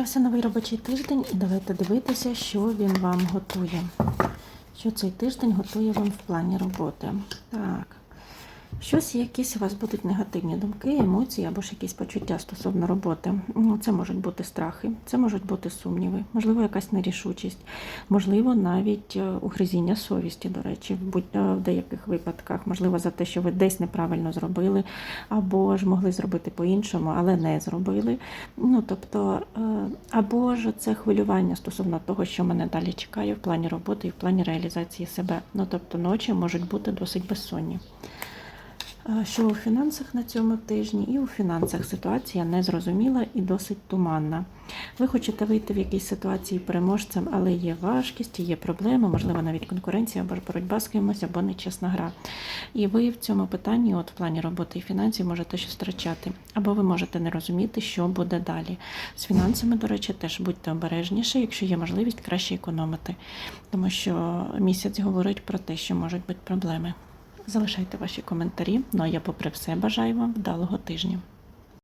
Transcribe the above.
Почався новий робочий тиждень, і давайте дивитися, що він вам готує. Що цей тиждень готує вам в плані роботи. Так. Щось, якісь у вас будуть негативні думки, емоції або ж якісь почуття стосовно роботи. Ну, Це можуть бути страхи, це можуть бути сумніви, можливо, якась нерішучість, можливо, навіть е, угризіння совісті, до речі, в будь- е, в деяких випадках, можливо, за те, що ви десь неправильно зробили, або ж могли зробити по-іншому, але не зробили. Ну, тобто, е, або ж це хвилювання стосовно того, що мене далі чекає в плані роботи і в плані реалізації себе. Ну, тобто, ночі можуть бути досить безсонні. Е, Що у фінансах на цьому тижні, і у фінансах ситуація незрозуміла і досить туманна. Ви хочете вийти в якійсь ситуації переможцем, але є важкість, є проблеми, можливо, навіть конкуренція або боротьба з кимось, або нечесна гра. І ви в цьому питанні, от в плані роботи і фінансів, можете щось втрачати, або ви можете не розуміти, що буде далі. З фінансами, до речі, теж будьте обережніше, якщо є можливість краще економити, тому що місяць говорить про те, що можуть бути проблеми. Залишайте ваші коментарі. Ну а я, попри все, бажаю вам вдалого тижня.